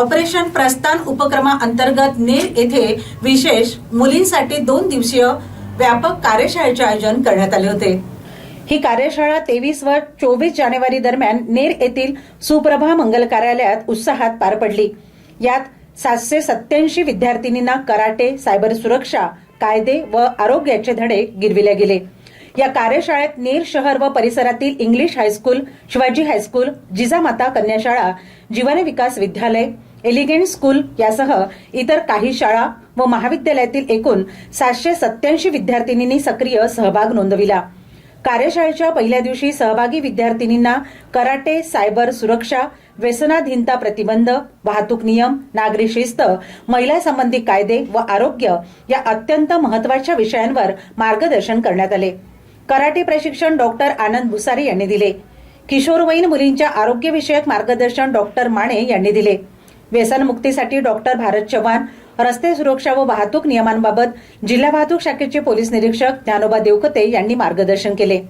Operation प्रस्थान उपक्रमाअंतर्गत नेर येथे विशेष मुलींसाठी दोन दिवसीय व्यापक कार्यशाळेचे आयोजन करण्यात आले होते. ही कार्यशाळा तेवीस व चोवीस जानेवारी दरम्यान नेर येथील सुप्रभा मंगल कार्यालयात उत्साहात पार पडली. यात सातशे सत्याऐंशी विद्यार्थिनींना कराटे सायबर सुरक्षा कायदे व आरोग्याचे धडे गिरविले गेले. या कार्यशाळेत नेर शहर व परिसरातील English high school Shivaji high school Jijamata कन्याशाळा Jeevan Vikas विद्यालय एलिगेंट स्कूल यासह इतर काही शाळा व महाविद्यालयातील एकूण सातशे सत्याऐंशी विद्यार्थिनींनी सक्रिय सहभाग नोंदविला. कार्यशाळेच्या पहिल्या दिवशी सहभागी विद्यार्थिनींना कराटे सायबर सुरक्षा व्यसनाधीनता प्रतिबंध वाहतूक नियम नागरी शिस्त महिला संबंधी कायदे व आरोग्य या अत्यंत महत्त्वाच्या विषयांवर मार्गदर्शन करण्यात आले. कराटे प्रशिक्षण डॉक्टर आनंद भुसारी यांनी दिले. किशोरवयीन मुलींच्या आरोग्यविषयक मार्गदर्शन डॉक्टर माने यांनी दिले. व्यसनमुक्तीसाठी डॉक्टर भारत चव्हाण रस्ते सुरक्षा व वाहतूक नियमांबाबत जिल्हा वाहतूक शाखेचे पोलीस निरीक्षक ज्ञानोबा देवकते यांनी मार्गदर्शन केले.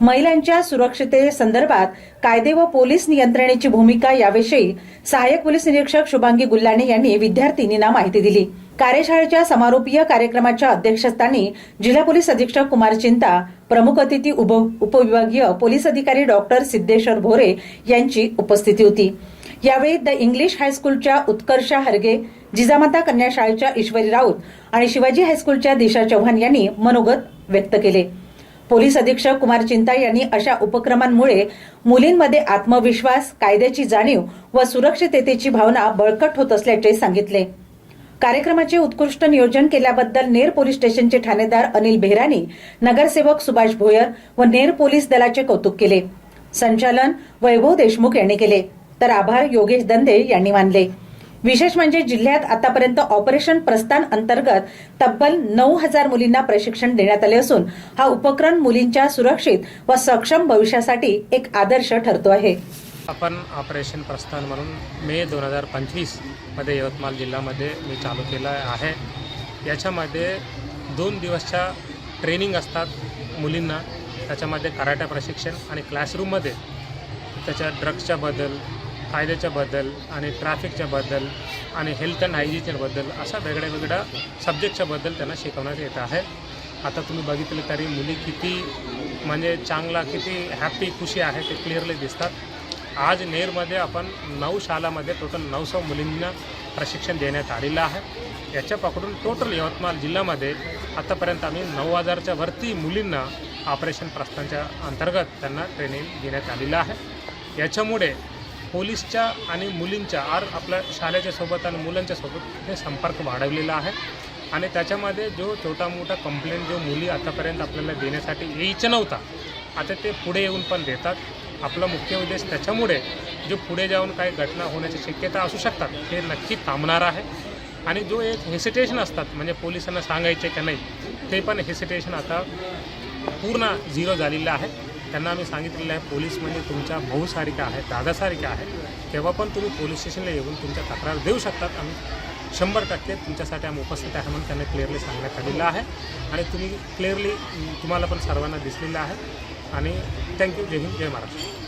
महिलांच्या सुरक्षिततेसंदर्भात कायदे व पोलीस नियंत्रणेची भूमिका याविषयी सहाय्यक पोलीस निरीक्षक शुभांगी गुल्लाने यांनी विद्यार्थिनींना माहिती दिली. कार्यशाळेच्या समारोपीय कार्यक्रमाच्या अध्यक्षस्थानी जिल्हा पोलीस अधीक्षक कुमार चिंता प्रमुख अतिथी उपविभागीय पोलीस अधिकारी डॉक्टर सिद्धेश्वर भोरे यांची उपस्थिती होती. यावेळी द इंग्लिश हायस्कूलच्या उत्कर्षा हरगे जिजामाता कन्या शाळेच्या ईश्वरी राऊत आणि शिवाजी हायस्कूलच्या दिशा चव्हाण यांनी मनोगत व्यक्त केले. पोलीस अधीक्षक कुमार चिंता यांनी अशा उपक्रमांमुळे मुलींमध्ये आत्मविश्वास कायद्याची जाणीव व सुरक्षिततेची भावना बळकट होत असल्याचे सांगितले. कार्यक्रमाचे उत्कृष्ट नियोजन केल्याबद्दल नेर पोलीस स्टेशनचे ठाणेदार अनिल बेहरानी नगरसेवक सुभाष भोयर व नेर पोलीस दलाचे कौतुक केले. संचालन वैभव देशमुख यांनी केले. तर आभार योगेश दंदे यांनी मानले. विशेष म्हणजे जिल्ह्यात आतापर्यंत ऑपरेशन प्रस्थान अंतर्गत तब्बल नऊ हजार मुलींना प्रशिक्षण देण्यात आले असून हा उपक्रम मुलींच्या सुरक्षित व सक्षम भविष्यासाठी एक आदर्श ठरतो आहे. आपण ऑपरेशन प्रस्थान म्हणून मे दोन हजार पंचवीसमध्ये यवतमाळ जिल्ह्यामध्ये मी चालू केलं आहे. याच्यामध्ये दोन दिवसच्या ट्रेनिंग असतात मुलींना. त्याच्यामध्ये कराटे प्रशिक्षण आणि क्लासरूममध्ये त्याच्या ड्रग्सच्या बद्दल बद्दल आणि ट्रॅफिकच्या बद्दल आणि हेल्थ अँड हायजीच्याबद्दल अशा वेगळ्या वेगळ्या सब्जेक्टच्याबद्दल त्यांना शिकवण्यात येत आहे. आता तुम्ही बघितलं तरी मुली किती म्हणजे चांगला किती हॅपी खुशी आहे ते क्लिअरली दिसतात. आज नेरमध्ये आपण नऊ शालामध्ये टोटल नऊशे मुलींना प्रशिक्षण देण्यात आलेलं आहे. याच्या पकडून टोटल यवतमाळ जिल्ह्यामध्ये आतापर्यंत आम्ही नऊ हजारच्या वरती मुलींना ऑपरेशन प्रस्थानच्या अंतर्गत त्यांना ट्रेनिंग देण्यात आलेलं आहे. याच्यामुळे पोलीसच्या आणि मुलींच्या आर आपल्या शाळेच्या सोबत आणि मुलांच्या सोबत हे संपर्क वाढवलेला आहे. आणि त्याच्यामध्ये जो छोटा मोठा कंप्लेंट जो मुली आतापर्यंत आपल्याला देण्यासाठी यायचं नव्हता आता ते पुढे येऊन पण देतात. आपला मुख्य उद्देश त्याच्यामुळे जो पुढे जाऊन काही घटना होण्याची शक्यता असू शकतात हे नक्की थांबणार आहे. आणि जो एक हेसिटेशन असतात म्हणजे पोलिसांना सांगायचे का नाही ते पण हेसिटेशन आता पूर्ण झिरो झालेलं आहे. त्यांना आम्ही सांगितलेलं आहे पोलीस म्हणजे तुमच्या भाऊसारख्या आहे दादासारख्या आहे तेव्हा पण तुम्ही पोलीस स्टेशनला येऊन तुमच्या तक्रार देऊ शकतात. आम्ही शंभर टक्के तुमच्यासाठी आम्ही उपस्थित आहे म्हणून त्यांना क्लिअरली सांगण्यात आलेलं आहे. आणि तुम्ही क्लिअरली तुम्हाला पण सर्वांना दिसलेलं आहे. आणि थँक्यू जय हिंद जय महाराष्ट्र.